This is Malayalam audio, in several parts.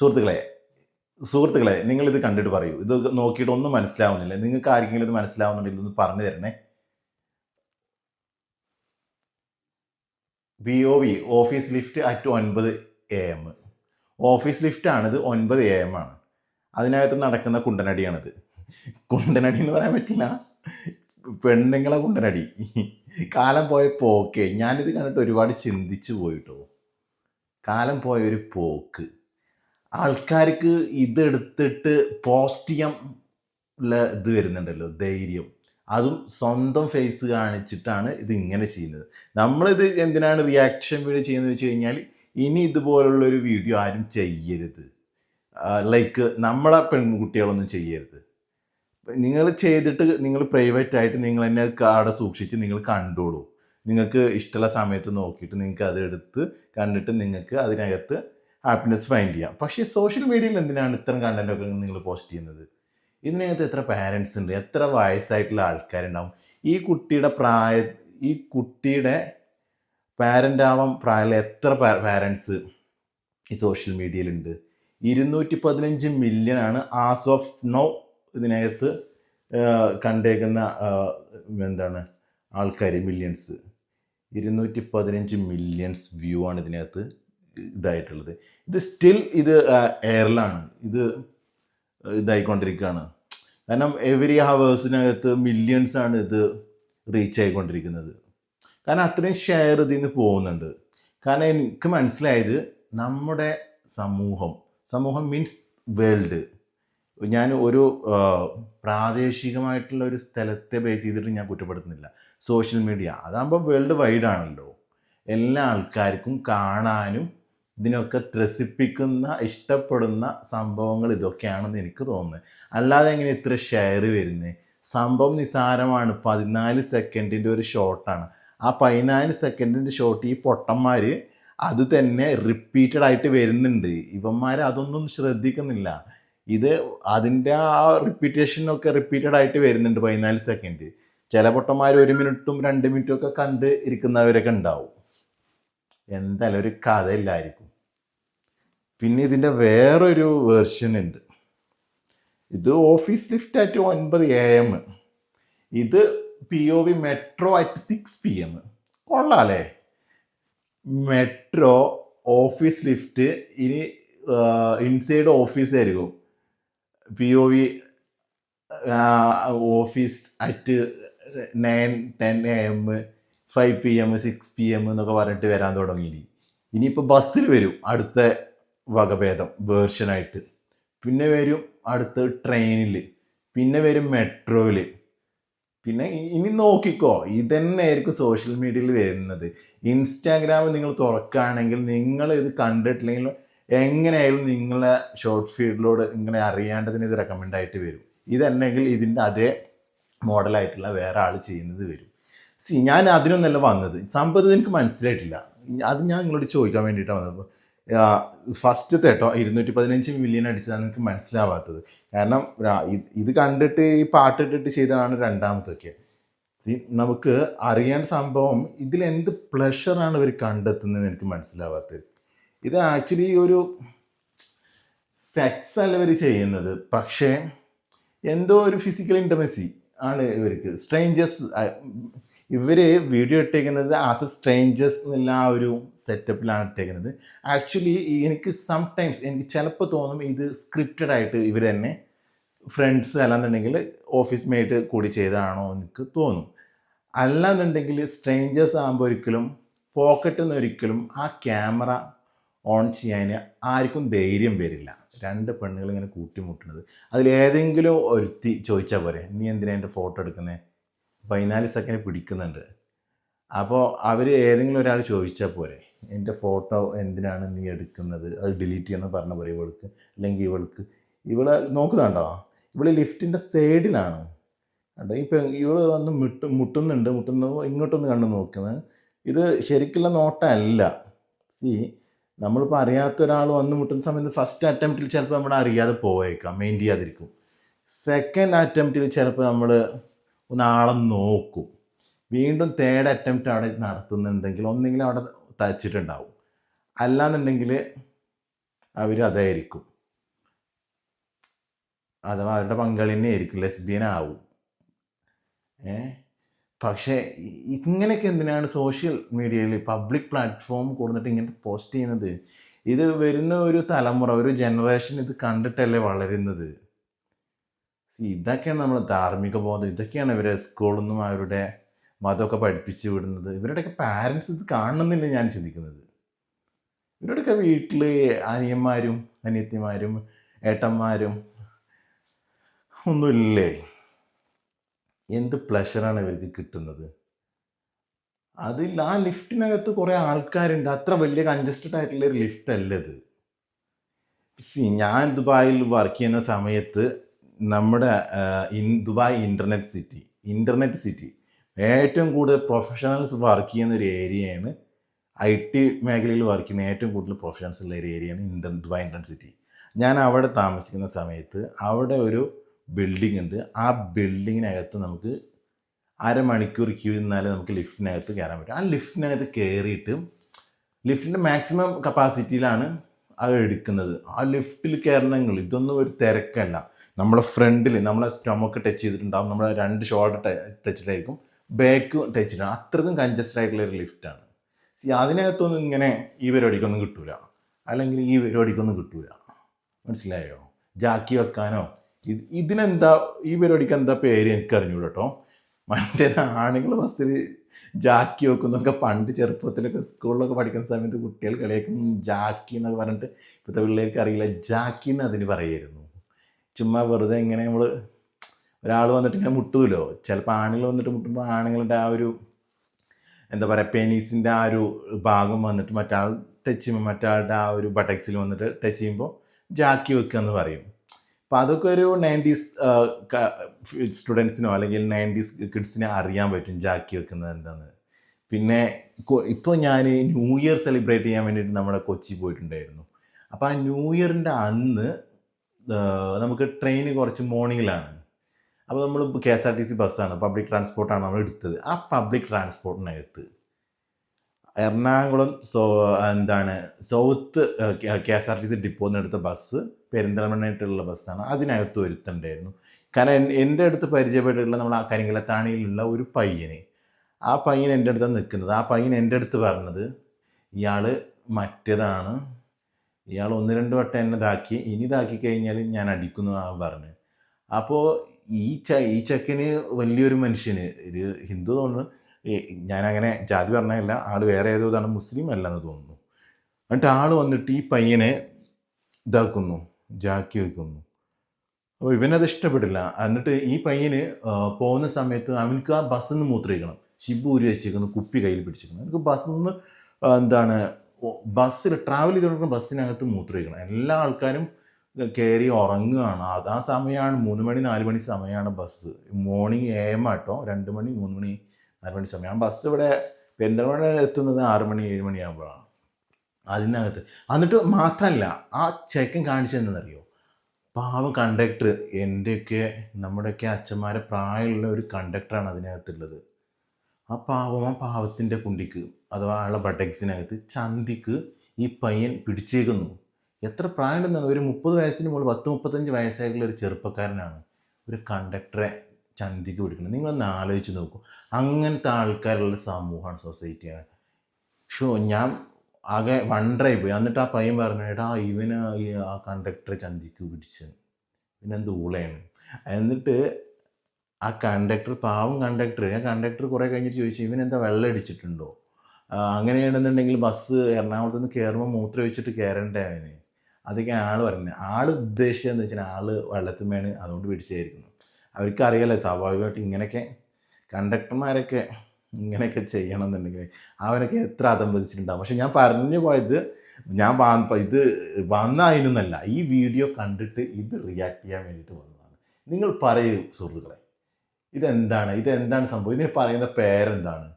സുഹൃത്തുക്കളെ സുഹൃത്തുക്കളെ നിങ്ങൾ ഇത് കണ്ടിട്ട് പറയൂ. ഇത് നോക്കിയിട്ട് ഒന്നും മനസ്സിലാവുന്നില്ല. നിങ്ങൾക്ക് ആർക്കെങ്കിലും ഇത് മനസ്സിലാവുന്നുണ്ടെങ്കിൽ ഒന്ന് പറഞ്ഞു തരണേ. B O V office lift at ഒൻപത് എ എം ഓഫീസ് ലിഫ്റ്റ് ആണിത് ഒൻപത് എ എം ആണ്. അതിനകത്ത് നടക്കുന്ന കുണ്ടനടിയാണിത്. കുണ്ടനടി എന്ന് പറയാൻ പറ്റില്ല. പെണ്ണുങ്ങളെ കുണ്ടനടി. കാലം പോയ പോക്കേ. ഞാനിത് കണ്ടിട്ട് ഒരുപാട് ചിന്തിച്ചു പോയിട്ടോ. കാലം പോയ ഒരു പോക്ക്. ആൾക്കാർക്ക് ഇതെടുത്തിട്ട് പോസ്റ്റ് ചെയ്യാൻ ഇത് വരുന്നുണ്ടല്ലോ ധൈര്യം. അതും സ്വന്തം ഫേസ് കാണിച്ചിട്ടാണ് ഇത് ഇങ്ങനെ ചെയ്യുന്നത്. നമ്മളിത് എന്തിനാണ് റിയാക്ഷൻ വീഡിയോ ചെയ്യുന്നത് വെച്ച് കഴിഞ്ഞാൽ ഇനി ഇതുപോലുള്ളൊരു വീഡിയോ ആരും ചെയ്യരുത്. ലൈക്ക് നമ്മളെ പെൺകുട്ടികളൊന്നും ചെയ്യരുത്. നിങ്ങൾ ചെയ്തിട്ട് നിങ്ങൾ പ്രൈവറ്റ് ആയിട്ട് നിങ്ങൾ തന്നെ അവിടെ സൂക്ഷിച്ച് നിങ്ങൾ കണ്ടോളൂ. നിങ്ങൾക്ക് ഇഷ്ടമുള്ള സമയത്ത് നോക്കിയിട്ട് നിങ്ങൾക്ക് അത് എടുത്ത് കണ്ടിട്ട് നിങ്ങൾക്ക് അതിനകത്ത് ഹാപ്പിനെസ് ഫൈൻഡ് ചെയ്യാം. പക്ഷേ സോഷ്യൽ മീഡിയയിൽ എന്തിനാണ് ഇത്തരം കണ്ടന്റൊക്കെ നിങ്ങൾ പോസ്റ്റ് ചെയ്യുന്നത്? ഇതിനകത്ത് എത്ര പാരൻസ് ഉണ്ട്? എത്ര വയസ്സായിട്ടുള്ള ആൾക്കാരുണ്ടാവും? ഈ കുട്ടിയുടെ പ്രായ ഈ കുട്ടിയുടെ പാരന്റ് ആവാൻ പ്രായമുള്ള എത്ര പാരൻസ് ഈ സോഷ്യൽ മീഡിയയിലുണ്ട് ഇരുന്നൂറ്റി പതിനഞ്ച് മില്യൺ ആണ് ആസ് ഓഫ് നോ ഇതിനകത്ത് കണ്ടേക്കുന്ന എന്താണ് ആൾക്കാർ മില്യൺസ് ഇരുന്നൂറ്റി പതിനഞ്ച് മില്യൺസ് വ്യൂ ആണ് ഇതിനകത്ത്. ഇതായിട്ടുള്ളത്. ഇത് സ്റ്റിൽ ഇത് എയറിലാണ് ഇത് ഇതായിക്കൊണ്ടിരിക്കുകയാണ് കാരണം എവറി ഹവേഴ്സിനകത്ത് മില്യൺസ് ആണ് ഇത് റീച്ച് ആയിക്കൊണ്ടിരിക്കുന്നത്. കാരണം അത്രയും ഷെയർ ഇതിൽ നിന്ന് പോകുന്നുണ്ട്. കാരണം എനിക്ക് മനസ്സിലായത് നമ്മുടെ സമൂഹം സമൂഹം മീൻസ് വേൾഡ് ഞാൻ ഒരു പ്രാദേശികമായിട്ടുള്ള ഒരു സ്ഥലത്തെ ബേസ് ചെയ്തിട്ട് ഞാൻ കുറ്റപ്പെടുത്തുന്നില്ല. സോഷ്യൽ മീഡിയ അതാകുമ്പോൾ വേൾഡ് വൈഡ് ആണല്ലോ. എല്ലാ ആൾക്കാർക്കും കാണാനും ഇതിനൊക്കെ ത്രസിപ്പിക്കുന്ന ഇഷ്ടപ്പെടുന്ന സംഭവങ്ങൾ ഇതൊക്കെയാണെന്ന് എനിക്ക് തോന്നുന്നത്. അല്ലാതെ എങ്ങനെ ഇത്ര ഷെയർ വരുന്നത് സംഭവം നിസാരമാണ് പതിനാല് സെക്കൻഡിന്റെ ഒരു ഷോട്ടാണ് ആ പതിനാല് സെക്കൻഡിന്റെ ഷോട്ട് ഈ പൊട്ടന്മാർ അത് തന്നെ റിപ്പീറ്റഡ് ആയിട്ട് വരുന്നുണ്ട്. ഇവന്മാർ അതൊന്നും ശ്രദ്ധിക്കുന്നില്ല. ഇത് അതിന്റെ ആ റിപ്പീറ്റേഷനൊക്കെ റിപ്പീറ്റഡ് ആയിട്ട് വരുന്നുണ്ട് പതിനാല് സെക്കൻഡ് ചില പൊട്ടന്മാർ ഒരു മിനിറ്റും രണ്ട് മിനിറ്റും ഒക്കെ കണ്ട് ഇരിക്കുന്നവരൊക്കെ ഉണ്ടാവും. എന്തായാലും ഒരു കഥയില്ലായിരിക്കും. പിന്നെ ഇതിന്റെ വേറൊരു വേർഷൻ ഉണ്ട്. ഇത് ഓഫീസ് ലിഫ്റ്റ് അറ്റ് ഒൻപത് എ എം ഇത് P O V metro at six P M കൊള്ളാല്ലേ? മെട്രോ ഓഫീസ് ലിഫ്റ്റ് ഇനി ഇൻസൈഡ് ഓഫീസ് ആയിരിക്കും. P O V office at nine ten A M five P M six P M എന്നൊക്കെ പറഞ്ഞിട്ട് വരാൻ തുടങ്ങി ഇനി ഇനിയിപ്പോൾ ബസ്സിൽ വരും അടുത്ത വകഭേദം വേർഷനായിട്ട് പിന്നെ വരും അടുത്ത് ട്രെയിനിൽ പിന്നെ വരും മെട്രോയിൽ പിന്നെ ഇനി നോക്കിക്കോ ഇതന്നെ ആയിരിക്കും സോഷ്യൽ മീഡിയയിൽ വരുന്നത്. ഇൻസ്റ്റാഗ്രാം നിങ്ങൾ തുറക്കുകയാണെങ്കിൽ നിങ്ങൾ ഇത് കണ്ടിട്ടില്ലെങ്കിൽ എങ്ങനെയായാലും നിങ്ങളെ ഷോർട്ട് ഫീൽഡിലൂടെ നിങ്ങളെ അറിയേണ്ടതിന് ഇത് റെക്കമെൻഡ് ആയിട്ട് വരും. ഇതല്ലെങ്കിൽ ഇതിന്റെ അതേ മോഡലായിട്ടുള്ള വേറെ ആൾ ചെയ്യുന്നത് വരും. സി ഞാൻ അതിനൊന്നല്ല വന്നത്. സംഭവം എനിക്ക് മനസ്സിലായിട്ടില്ല. അത് ഞാൻ നിങ്ങളോട് ചോദിക്കാൻ വേണ്ടിയിട്ടാണ് വന്നത്. ഫസ്റ്റ് തേട്ടോ ഇരുന്നൂറ്റി പതിനഞ്ച് മില്യൺ അടിച്ചതാണ് എനിക്ക് മനസ്സിലാവാത്തത്. കാരണം ഇത് കണ്ടിട്ട് ഈ പാട്ടിട്ടിട്ട് ചെയ്തതാണ് രണ്ടാമത്തൊക്കെ. സി നമുക്ക് അറിയേണ്ട സംഭവം ഇതിൽ എന്ത് പ്ലഷറാണ് ഇവർ കണ്ടെത്തുന്നത് എനിക്ക് മനസ്സിലാവാത്തത്. ഇത് ആക്ച്വലി ഒരു സെക്സ് അല്ല ഇവർ ചെയ്യുന്നത്. പക്ഷേ എന്തോ ഒരു ഫിസിക്കൽ ഇന്റമസി ആണ് ഇവർക്ക്. സ്ട്രേഞ്ചേഴ്സ് ഇവർ വീഡിയോ ഇട്ടേക്കുന്നത് ആസ് എ സ്ട്രേഞ്ചേഴ്സ് എന്നുള്ള ആ ഒരു സെറ്റപ്പിലാണ് ഇട്ടേക്കുന്നത്. ആക്ച്വലി എനിക്ക് സംടൈംസ് എനിക്ക് ചിലപ്പോൾ തോന്നും ഇത് സ്ക്രിപ്റ്റഡ് ആയിട്ട് ഇവർ തന്നെ ഫ്രണ്ട്സ് അല്ലാന്നുണ്ടെങ്കിൽ ഓഫീസ് മേറ്റ് കൂടി ചെയ്തതാണോ എനിക്ക് തോന്നും. അല്ലാന്നുണ്ടെങ്കിൽ സ്ട്രേഞ്ചേഴ്സ് ആകുമ്പോൾ ഒരിക്കലും പോക്കറ്റിൽ നിന്ന് ഒരിക്കലും ആ ക്യാമറ ഓൺ ചെയ്യാൻ ആർക്കും ധൈര്യം വരില്ല. രണ്ട് പെണ്ണുങ്ങൾ ഇങ്ങനെ കൂട്ടിമുട്ടുന്നത്. അതിലേതെങ്കിലും ഒരുത്തി ചോദിച്ചാൽ പോരെ നീ എന്തിനാ എന്റെ ഫോട്ടോ എടുക്കുന്നത് പതിനാല് സെക്കൻഡ് പിടിക്കുന്നുണ്ട്. അപ്പോൾ അവർ ഏതെങ്കിലും ഒരാൾ ചോദിച്ചാൽ പോരെ എന്റെ ഫോട്ടോ എന്തിനാണ് നീ എടുക്കുന്നത്? അത് ഡിലീറ്റ് ചെയ്യണം പറഞ്ഞ പോലെ ഇവൾക്ക് അല്ലെങ്കിൽ ഇവൾക്ക് ഇവളെ നോക്കുന്നുണ്ടോ? ഇവൾ ലിഫ്റ്റിന്റെ സൈഡിലാണ്. കണ്ടോ? ഇപ്പം ഇവൾ വന്ന് മുട്ട് മുട്ടുന്നുണ്ട് മുട്ടുന്ന ഇങ്ങോട്ടൊന്ന് കണ്ടു നോക്കുന്നത് ഇത് ശരിക്കുള്ള നോട്ടമല്ല സി നമ്മളിപ്പോൾ അറിയാത്ത ഒരാൾ വന്ന് മുട്ടുന്ന സമയത്ത് ഫസ്റ്റ് അറ്റംപ്റ്റിൽ ചിലപ്പോൾ നമ്മൾ അറിയാതെ പോയേക്കാം മെയിൻ ചെയ്യാതിരിക്കും. സെക്കൻഡ് അറ്റംപ്റ്റിൽ ചിലപ്പോൾ നമ്മൾ ഒന്ന് ആളെ നോക്കും. വീണ്ടും തേർഡ് അറ്റംപ്റ്റ് അവിടെ നടത്തുന്നുണ്ടെങ്കിൽ ഒന്നെങ്കിലും അവിടെ തച്ചിട്ടുണ്ടാവും അല്ലാന്നുണ്ടെങ്കിൽ അവർ അതായിരിക്കും. അഥവാ അവരുടെ പങ്കാളി തന്നെ ആയിരിക്കും ലെസ്ബിയൻ ആവും. ഏ? പക്ഷേ ഇങ്ങനെയൊക്കെ എന്തിനാണ് സോഷ്യൽ മീഡിയയിൽ പബ്ലിക് പ്ലാറ്റ്ഫോം കൊടുത്തിട്ട് ഇങ്ങനെ പോസ്റ്റ് ചെയ്യുന്നത്? ഇത് വരുന്ന ഒരു തലമുറ ഒരു ജനറേഷൻ ഇത് കണ്ടിട്ടല്ലേ വളരുന്നത്? ഇതൊക്കെയാണ് നമ്മൾ ധാർമ്മിക ബോധം. ഇതൊക്കെയാണ് ഇവരെ സ്കൂളിൽ നിന്നും അവരുടെ മതമൊക്കെ പഠിപ്പിച്ച് വിടുന്നത്. ഇവരുടെയൊക്കെ പാരൻസ് ഇത് കാണണമെന്നില്ല ഞാൻ ചിന്തിക്കുന്നത്. ഇവരുടെയൊക്കെ വീട്ടിൽ അനിയന്മാരും അനിയത്തിമാരും ഏട്ടന്മാരും ഒന്നുമില്ലേ? എന്ത് പ്ലഷറാണ് ഇവർക്ക് കിട്ടുന്നത്? അതിൽ ആ ലിഫ്റ്റിനകത്ത് കുറേ ആൾക്കാരുണ്ട്. അത്ര വലിയ കൺജസ്റ്റഡ് ആയിട്ടുള്ള ഒരു ലിഫ്റ്റ് അല്ലത് ഞാൻ ദുബായിൽ വർക്ക് ചെയ്യുന്ന സമയത്ത് നമ്മുടെ Dubai internet city internet city ഏറ്റവും കൂടുതൽ പ്രൊഫഷണൽസ് വർക്ക് ചെയ്യുന്ന ഒരു ഏരിയയാണ് ഐ ടി മേഖലയിൽ വർക്ക് ചെയ്യുന്ന ഏറ്റവും കൂടുതൽ പ്രൊഫഷണൽസ് ഉള്ള ഒരു ഏരിയയാണ് ഇന്റർ ദുബായ് ഇന്റർനെറ്റ് സിറ്റി ഞാൻ അവിടെ താമസിക്കുന്ന സമയത്ത് അവിടെ ഒരു ബിൽഡിംഗ് ഉണ്ട്. ആ ബിൽഡിങ്ങിനകത്ത് നമുക്ക് അരമണിക്കൂർ ക്യൂ നിന്നാലേ നമുക്ക് ലിഫ്റ്റിനകത്ത് കയറാൻ പറ്റും. ആ ലിഫ്റ്റിനകത്ത് കയറിയിട്ട് ലിഫ്റ്റിന്റെ മാക്സിമം കപ്പാസിറ്റിയിലാണ് അത് എടുക്കുന്നത്. ആ ലിഫ്റ്റിൽ കയറണമെങ്കിൽ ഇതൊന്നും ഒരു തിരക്കല്ല. നമ്മളെ ഫ്രണ്ടിൽ നമ്മളെ സ്റ്റമക്ക് ടച്ച് ചെയ്തിട്ടുണ്ടാകും നമ്മളെ രണ്ട് ഷോൾഡർ ടച്ചിട്ടായിരിക്കും ബാക്ക് ടച്ച് ചെയ്തിട്ടുണ്ട് അത്രക്കും കൺജസ്റ്റഡ് ആയിട്ടുള്ള ഒരു ലിഫ്റ്റാണ് സി അതിനകത്തൊന്നും ഇങ്ങനെ ഈ പരിപാടിക്കൊന്നും കിട്ടൂല. അല്ലെങ്കിൽ ഈ പരിപാടിക്കൊന്നും കിട്ടൂല. മനസ്സിലായോ? ജാക്കി വെക്കാനോ? ഇത് ഇതിനെന്താ ഈ പരിപാടിക്ക് എന്താ പേര് എനിക്ക് കേട്ടോ മറ്റേത് ആണുങ്ങൾ ബസ്സിൽ ജാക്കി വെക്കുന്നൊക്കെ പണ്ട് ചെറുപ്പത്തിലൊക്കെ സ്കൂളിലൊക്കെ പഠിക്കുന്ന സമയത്ത് കുട്ടികൾ കളിയാക്കും ജാക്കി എന്നൊക്കെ പറഞ്ഞിട്ട് ഇപ്പോഴത്തെ പിള്ളേർക്ക് അറിയില്ല. ജാക്കി എന്ന് അതിന് പറയായിരുന്നു. ചുമ്മാ വെറുതെ ഇങ്ങനെ നമ്മൾ ഒരാൾ വന്നിട്ട് ഇങ്ങനെ മുട്ടൂലോ? ചിലപ്പോൾ ആണുങ്ങൾ വന്നിട്ട് മുട്ടുമ്പോൾ ആണുങ്ങളുടെ ആ ഒരു എന്താ പറയുക പെനീസിന്റെ ആ ഒരു ഭാഗം വന്നിട്ട് മറ്റാൾ ടച്ച് ചെയ്യുമ്പോൾ മറ്റാളുടെ ആ ഒരു ബട്ടക്സിൽ വന്നിട്ട് ടച്ച് ചെയ്യുമ്പോൾ ജാക്കി വെക്കുക എന്ന് പറയും. അപ്പോൾ അതൊക്കെ ഒരു നയന്റീസ് സ്റ്റുഡൻസിനോ അല്ലെങ്കിൽ നയന്റീസ് കിഡ്സിനെ അറിയാൻ പറ്റും ജാക്കി വെക്കുന്നത് എന്താണെന്ന് പിന്നെ ഇപ്പോൾ ഞാൻ ന്യൂ ഇയർ സെലിബ്രേറ്റ് ചെയ്യാൻ വേണ്ടിയിട്ട് നമ്മുടെ കൊച്ചി പോയിട്ടുണ്ടായിരുന്നു. അപ്പോൾ ആ ന്യൂ ഇയറിന്റെ അന്ന് നമുക്ക് ട്രെയിൻ കുറച്ച് മോർണിംഗിലാണ്. അപ്പോൾ നമ്മൾ K S R T C ബസ്സാണ് പബ്ലിക് ട്രാൻസ്പോർട്ടാണ് നമ്മൾ എടുത്തത്. ആ പബ്ലിക് ട്രാൻസ്പോർട്ടിനകത്ത് എറണാകുളം സോ എന്താണ് south K S R T C ഡിപ്പോന്ന് എടുത്ത ബസ് പെരിന്തൽമണ്ണയായിട്ടുള്ള ബസ്സാണ്. അതിനകത്ത് ഒരുത്തണ്ടായിരുന്നു. കാരണം എൻ- എന്റെ അടുത്ത് പരിചയപ്പെട്ടിട്ടുള്ള നമ്മൾ ആ കരിങ്കലത്താണിയിലുള്ള ഒരു പയ്യന്. ആ പയ്യൻ എന്റെ അടുത്താണ് നിൽക്കുന്നത്. ആ പയ്യൻ എന്റെ അടുത്ത് പറഞ്ഞത് ഇയാൾ മറ്റേതാണ്. ഇയാൾ ഒന്ന് രണ്ട് വട്ടം എന്നെ ഇതാക്കി. ഇനി ഇതാക്കി കഴിഞ്ഞാൽ ഞാൻ അടിക്കുന്നു ആ പറഞ്ഞു. അപ്പോൾ ഈ ച ഈ ചക്കന് വലിയൊരു മനുഷ്യന് ഒരു ഹിന്ദു തോന്നുന്നു. ഞാനങ്ങനെ ജാതി പറഞ്ഞതല്ല ആൾ വേറെ ഏതോ ഇതാണ് മുസ്ലിം അല്ലെന്ന് തോന്നുന്നു. എന്നിട്ട് ആൾ വന്നിട്ട് ഈ പയ്യനെ ഇതാക്കുന്നു ജാക്കി വയ്ക്കുന്നു അപ്പോൾ ഇവനത് ഇഷ്ടപ്പെട്ടില്ല എന്നിട്ട് ഈ പയ്യന് പോകുന്ന സമയത്ത് അവനക്ക് ആ ബസ്സിൽ നിന്ന് മൂത്രയിക്കണം ഷിബു ഊരി വെച്ചിരിക്കുന്നു കുപ്പി കയ്യിൽ പിടിച്ചിരിക്കുന്നു എനിക്ക് ബസ്സിൽ നിന്ന് എന്താണ് ബസ്സിൽ ട്രാവൽ ചെയ്തുകൊണ്ടിരിക്കുന്ന ബസ്സിനകത്ത് മൂത്രയിക്കണം എല്ലാ ആൾക്കാരും കയറി ഉറങ്ങുകയാണ്. അത് സമയമാണ് മൂന്ന് മണി നാല് മണി സമയമാണ് ബസ്. മോർണിംഗ് എ എം ആട്ടോ രണ്ട് മണി മൂന്ന് മണി നാല് മണി സമയം. ആ ബസ് ഇവിടെ പെരിന്തൽമണ്ണ എത്തുന്നത് ആറ് മണി ഏഴ് മണിയാകുമ്പോഴാണ് അതിനകത്ത്. എന്നിട്ട് മാത്രമല്ല ആ ചെക്കൻ കാണിച്ചതെന്നറിയോ പാവം കണ്ടക്ടർ എന്റെയൊക്കെ നമ്മുടെയൊക്കെ അച്ഛന്മാരെ പ്രായമുള്ള ഒരു കണ്ടക്ടറാണ് അതിനകത്തുള്ളത്. ആ പാവം ആ പാവത്തിന്റെ കുണ്ടിക്ക് അഥവാ ആളുടെ ബട്ടക്സിനകത്ത് ചന്തിക്ക് ഈ പയ്യൻ പിടിച്ചേക്കുന്നു. എത്ര പ്രായമുണ്ടെന്നാണ് ഒരു മുപ്പത് വയസ്സിന് മുകളിൽ പത്ത് മുപ്പത്തഞ്ച് വയസ്സായിട്ടുള്ള ഒരു ചെറുപ്പക്കാരനാണ്. ഒരു കണ്ടക്ടറെ ചന്തിക്ക് പിടിക്കണം നിങ്ങളൊന്ന് ആലോചിച്ച് നോക്കൂ. അങ്ങനത്തെ ആൾക്കാരുള്ള സമൂഹമാണ് സൊസൈറ്റിയാണ്. ഷോ ഞാൻ ആകെ വണ്ടറായി പോയി. എന്നിട്ട് ആ പയ്യൻ പറഞ്ഞു എടാ ഇവന് ആ കണ്ടക്ടറെ ചന്തിക്ക് പിടിച്ച്. പിന്നെന്ത് ഊളയാണ്? എന്നിട്ട് ആ കണ്ടക്ടർ പാവം കണ്ടക്ടർ ഞാൻ കണ്ടക്ടർ കുറേ കഴിഞ്ഞിട്ട് ചോദിച്ചു ഇവനെന്താ വെള്ളം അടിച്ചിട്ടുണ്ടോ? അങ്ങനെയാണെന്നുണ്ടെങ്കിൽ ബസ് എറണാകുളത്ത് നിന്ന് കയറുമ്പോൾ മൂത്രം ഒഴിച്ചിട്ട് കയറേണ്ടേ അവന്? അതൊക്കെ ആൾ പറയുന്നത് ആൾ ഉദ്ദേശിച്ചതെന്ന് വെച്ചാൽ ആൾ വെള്ളത്തിന്മേണ് അതുകൊണ്ട് പിടിച്ചായിരിക്കുന്നു അവർക്ക് അറിയാലേ സ്വാഭാവികമായിട്ട് ഇങ്ങനെയൊക്കെ കണ്ടക്ടർമാരൊക്കെ ഇങ്ങനെയൊക്കെ ചെയ്യണം എന്നുണ്ടെങ്കിൽ അവരൊക്കെ എത്ര അതമ്പതിച്ചിട്ടുണ്ടാവും പക്ഷെ ഞാൻ പറഞ്ഞു പോയത് ഞാൻ ഇത് വന്നായിരുന്നല്ല ഈ വീഡിയോ കണ്ടിട്ട് ഇത് റിയാക്ട് ചെയ്യാൻ വേണ്ടിയിട്ട് വന്നതാണ്. നിങ്ങൾ പറയൂ സുഹൃത്തുക്കളെ ഇതെന്താണ് ഇതെന്താണ് സംഭവം? ഇതിന് പറയുന്ന പേരെന്താണ്?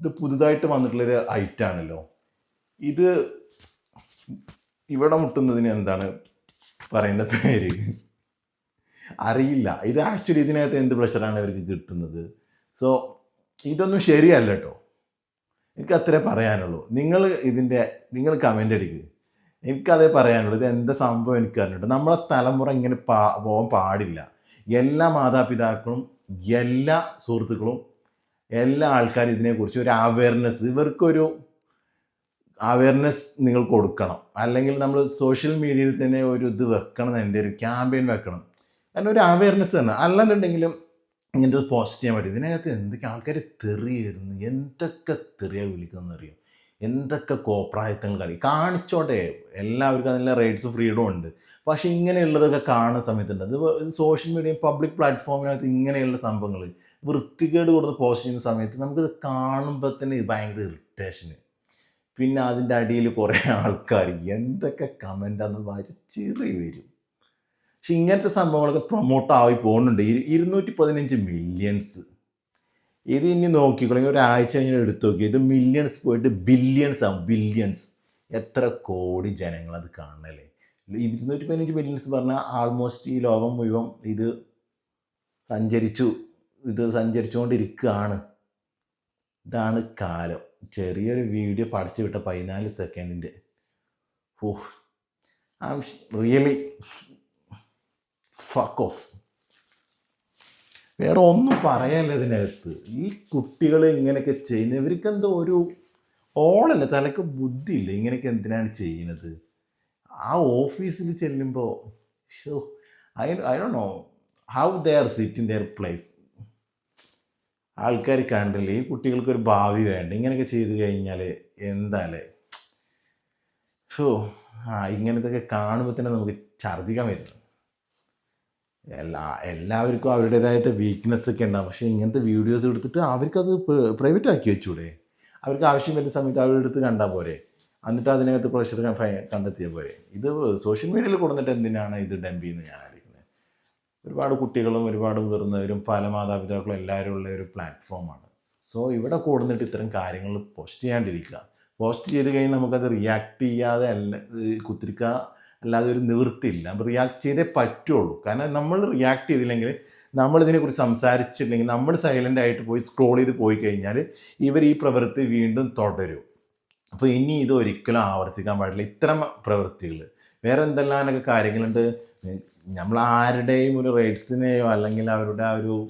ഇത് പുതുതായിട്ട് വന്നിട്ടുള്ളൊരു ഐറ്റം ആണല്ലോ. ഇത് ഇവിടെ മുട്ടുന്നതിന് എന്താണ് പറയേണ്ട പേര്? അറിയില്ല. ഇത് ആക്ച്വലി ഇതിനകത്ത് എന്ത് പ്രഷറാണ് ഇവർക്ക് കിട്ടുന്നത്? സോ ഇതൊന്നും ശരിയല്ല കേട്ടോ എനിക്ക് അത്രേ പറയാനുള്ളൂ. നിങ്ങൾ ഇതിന്റെ നിങ്ങൾ കമന്റ് അടിക്കുക എനിക്കതേ പറയാനുള്ളൂ. ഇത് എന്താ സംഭവം എനിക്ക് അറിഞ്ഞിട്ട് നമ്മളെ തലമുറ ഇങ്ങനെ പാ പോകാൻ പാടില്ല. എല്ലാ മാതാപിതാക്കളും എല്ലാ സുഹൃത്തുക്കളും എല്ലാ ആൾക്കാരും ഇതിനെക്കുറിച്ച് ഒരു അവയർനെസ് ഇവർക്കൊരു അവയർനെസ് നിങ്ങൾ കൊടുക്കണം. അല്ലെങ്കിൽ നമ്മൾ സോഷ്യൽ മീഡിയയിൽ തന്നെ ഒരു ഇത് വെക്കണം എന്റെ ഒരു ക്യാമ്പയിൻ വെക്കണം. കാരണം ഒരു അവയർനെസ് തന്നെ. അല്ലാന്നുണ്ടെങ്കിലും ഇങ്ങനത്തെ പോസ്റ്റ് ചെയ്യാൻ പറ്റും. ഇതിനകത്ത് എന്തൊക്കെ ആൾക്കാർ തെറിയായിരുന്നു? എന്തൊക്കെ തെറിയാ വിളിക്കുന്നതെന്ന് അറിയാം എന്തൊക്കെ കോപ്രായത്തങ്ങൾ കളി കാണിച്ചോട്ടെ. എല്ലാവർക്കും അതിനുള്ള റൈറ്റ്സ് ഫ്രീഡം ഉണ്ട്. പക്ഷേ ഇങ്ങനെയുള്ളതൊക്കെ കാണുന്ന സമയത്തുണ്ട്. അത് സോഷ്യൽ മീഡിയ പബ്ലിക് പ്ലാറ്റ്ഫോമിനകത്ത് ഇങ്ങനെയുള്ള സംഭവങ്ങൾ വൃത്തികേട് കൊടുത്ത് പോസ്റ്റ് ചെയ്യുന്ന സമയത്ത് നമുക്കിത് കാണുമ്പോൾ തന്നെ ഭയങ്കര ഇറിറ്റേഷന് പിന്നെ അതിന്റെ അടിയിൽ കുറേ ആൾക്കാർ എന്തൊക്കെ കമന്റാന്ന് വായിച്ച് ചിറി വരും. പക്ഷെ ഇങ്ങനത്തെ സംഭവങ്ങളൊക്കെ പ്രൊമോട്ട് ആയി പോകുന്നുണ്ട്. ഇരു- ഇരുന്നൂറ്റി പതിനഞ്ച് മില്യൺസ് ഇത് ഇനി നോക്കിക്കോളെങ്കിൽ ഒരാഴ്ച കഴിഞ്ഞാൽ എടുത്തു നോക്കി ഇത് മില്യൺസ് പോയിട്ട് ബില്യൺസ് ആവും. ബില്യൺസ് എത്ര കോടി ജനങ്ങൾ അത് കാണണല്ലേ? ഇരുന്നൂറ്റി പതിനഞ്ച് മില്യൺസ് പറഞ്ഞാൽ ആൾമോസ്റ്റ് ഈ ലോകം മുഴുവൻ ഇത് സഞ്ചരിച്ചു ഇത് സഞ്ചരിച്ചുകൊണ്ടിരിക്കുകയാണ്. ഇതാണ് കാലം. ചെറിയൊരു വീഡിയോ പഠിച്ചു വിട്ട പതിനാല് സെക്കൻഡിന്റെ oh I really fuck off വേറെ ഒന്നും പറയാനില്ല ഇതിനകത്ത്. ഈ കുട്ടികൾ ഇങ്ങനെയൊക്കെ ചെയ്യുന്നത് ഇവർക്ക് എന്തോ ഒരു ഓളല്ല തലക്ക് ബുദ്ധിയില്ല ഇങ്ങനെയൊക്കെ എന്തിനാണ് ചെയ്യുന്നത്? ആ ഓഫീസിൽ ചെല്ലുമ്പോൾ so I I do know how they are sit in their place ആൾക്കാർ കണ്ടില്ലേ ഈ കുട്ടികൾക്കൊരു ഭാവി വേണ്ട. ഇങ്ങനെയൊക്കെ ചെയ്തു കഴിഞ്ഞാൽ എന്താല്ലേ ഷോ ആ ഇങ്ങനത്തെയൊക്കെ കാണുമ്പോൾ തന്നെ നമുക്ക് ഛർദ്ദിക്കാൻ വരുന്നു. എല്ലാ എല്ലാവർക്കും അവരുടേതായിട്ട് വീക്ക്നെസ് ഒക്കെ ഉണ്ടാകും പക്ഷേ ഇങ്ങനത്തെ വീഡിയോസ് എടുത്തിട്ട് അവർക്കത് പ്രൈവറ്റ് ആക്കി വെച്ചൂടെ? അവർക്ക് ആവശ്യം വരുന്ന സമയത്ത് അവരെടുത്ത് കണ്ടാൽ പോരെ? എന്നിട്ട് അതിനകത്ത് പ്രഷർ കണ്ടെത്തിയ പോരെ? ഇത് സോഷ്യൽ മീഡിയയിൽ കൊടുത്തിട്ട് എന്തിനാണ് ഇത് ഡംപ് ചെയ്യുന്നത് ഞാൻ ആലോചിക്കുന്നത് ഒരുപാട് കുട്ടികളും ഒരുപാട് മുതിർന്നവരും പല മാതാപിതാക്കളും എല്ലാവരും ഉള്ള ഒരു പ്ലാറ്റ്ഫോമാണ് സോ ഇവിടെ കൂടുന്നിട്ട് ഇത്തരം കാര്യങ്ങൾ പോസ്റ്റ് ചെയ്യാണ്ടിരിക്കുക. പോസ്റ്റ് ചെയ്ത് കഴിഞ്ഞാൽ നമുക്കത് റിയാക്ട് ചെയ്യാതെ അല്ല കുത്തിരിക്ക അല്ലാതെ ഒരു നിവൃത്തിയില്ല. നമ്മൾ റിയാക്ട് ചെയ്തേ പറ്റുള്ളൂ. കാരണം നമ്മൾ റിയാക്ട് ചെയ്തില്ലെങ്കിൽ നമ്മളിതിനെക്കുറിച്ച് സംസാരിച്ചില്ലെങ്കിൽ നമ്മൾ സൈലന്റ് ആയിട്ട് പോയി സ്ക്രോൾ ചെയ്ത് പോയി കഴിഞ്ഞാൽ ഇവർ ഈ പ്രവൃത്തി വീണ്ടും തുടരും. അപ്പോൾ ഇനി ഇത് ഒരിക്കലും ആവർത്തിക്കാൻ പാടില്ല. ഇത്തരം പ്രവൃത്തികൾ. വേറെ എന്തെല്ലാമൊക്കെ കാര്യങ്ങളുണ്ട്? നമ്മൾ ആരുടെയും ഒരു റൈറ്റ്സിനെയോ അല്ലെങ്കിൽ അവരുടെ ആ ഒരു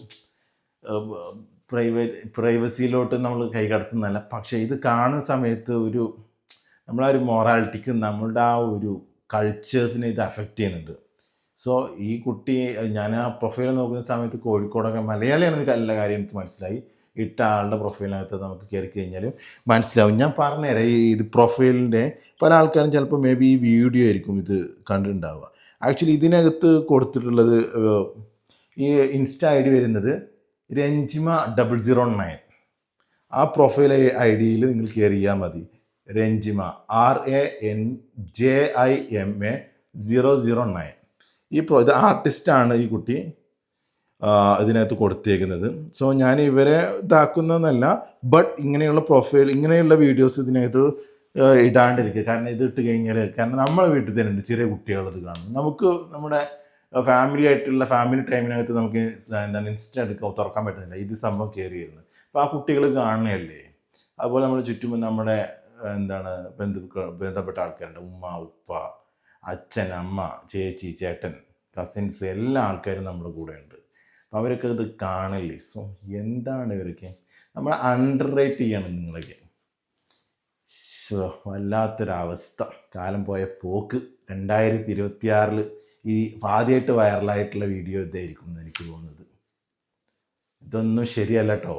പ്രൈവറ്റ് പ്രൈവസിയിലോട്ട് നമ്മൾ കൈകടത്തുന്നതല്ല. പക്ഷേ ഇത് കാണുന്ന സമയത്ത് ഒരു നമ്മളാ ഒരു മൊറാലിറ്റിക്ക് നമ്മളുടെ ആ ഒരു കൾച്ചേഴ്സിനെ ഇത് അഫക്റ്റ് ചെയ്യുന്നുണ്ട്. സോ ഈ കുട്ടി ഞാൻ ആ പ്രൊഫൈൽ നോക്കുന്ന സമയത്ത് കോഴിക്കോടൊക്കെ മലയാളിയാണെന്ന് എല്ലാ കാര്യം എനിക്ക് മനസ്സിലായി. ഇട്ട ആളുടെ പ്രൊഫൈലിനകത്ത് നമുക്ക് കയറി കഴിഞ്ഞാൽ മനസ്സിലാവും. ഞാൻ പറഞ്ഞുതരാം ഈ ഇത് പ്രൊഫൈലിന്റെ പല ആൾക്കാരും ചിലപ്പോൾ മേ ബി ഈ വീഡിയോ ആയിരിക്കും ഇത് കണ്ടിട്ടുണ്ടാവുക. ആക്ച്വലി ഇതിനകത്ത് കൊടുത്തിട്ടുള്ളത് ഈ ഇൻസ്റ്റ ഐ ഡി വരുന്നത് രഞ്ജിമ ഡബിൾ സീറോ നയൻ ആ പ്രൊഫൈൽ ഐ ഡിയിൽ നിങ്ങൾ കയറിയാൽ മതി. Ranjima R A N J I M A zero zero nine ഈ പ്രോ ഇത് ആർട്ടിസ്റ്റാണ് ഈ കുട്ടി ഇതിനകത്ത് കൊടുത്തേക്കുന്നത്. സോ ഞാൻ ഇവരെ ഇതാക്കുന്നതെന്നല്ല ബട്ട് ഇങ്ങനെയുള്ള പ്രൊഫൈൽ ഇങ്ങനെയുള്ള വീഡിയോസ് ഇതിനകത്ത് ഇടാണ്ടിരിക്കുക. കാരണം ഇത് ഇട്ട് കഴിഞ്ഞാൽ കാരണം നമ്മളെ വീട്ടിൽ തന്നെ ഉണ്ട് ചെറിയ കുട്ടികളത് കാണും നമുക്ക് നമ്മുടെ ഫാമിലി ആയിട്ടുള്ള ഫാമിലി ടൈമിനകത്ത് നമുക്ക് എന്താണ് ഇൻസ്റ്റ എടുക്കാൻ തുറക്കാൻ പറ്റുന്നില്ല. ഇത് സംഭവം കയറി വരുന്നത് അപ്പോൾ ആ കുട്ടികൾ കാണുകയല്ലേ അതുപോലെ നമ്മുടെ ചുറ്റും നമ്മുടെ എന്താണ് ബന്ധുക്കൾ ബന്ധപ്പെട്ട ആൾക്കാരുണ്ട്. ഉമ്മ ഉപ്പ അച്ഛൻ അമ്മ ചേച്ചി ചേട്ടൻ കസിൻസ് എല്ലാ ആൾക്കാരും നമ്മുടെ കൂടെ ഉണ്ട് അപ്പോൾ അവരൊക്കെ ഇത് കാണില്ലേ? സോ എന്താണ് ഇവരൊക്കെ? നമ്മൾ അണ്ടർ റേറ്റ് ചെയ്യണം നിങ്ങളൊക്കെ. വല്ലാത്തൊരവസ്ഥ. കാലം പോയ പോക്ക്. രണ്ടായിരത്തി ഇരുപത്തിയാറിൽ ഈ ആദ്യമായിട്ട് വൈറലായിട്ടുള്ള വീഡിയോ ഇതായിരിക്കും എന്ന് എനിക്ക് തോന്നുന്നത്. ഇതൊന്നും ശരിയല്ല കേട്ടോ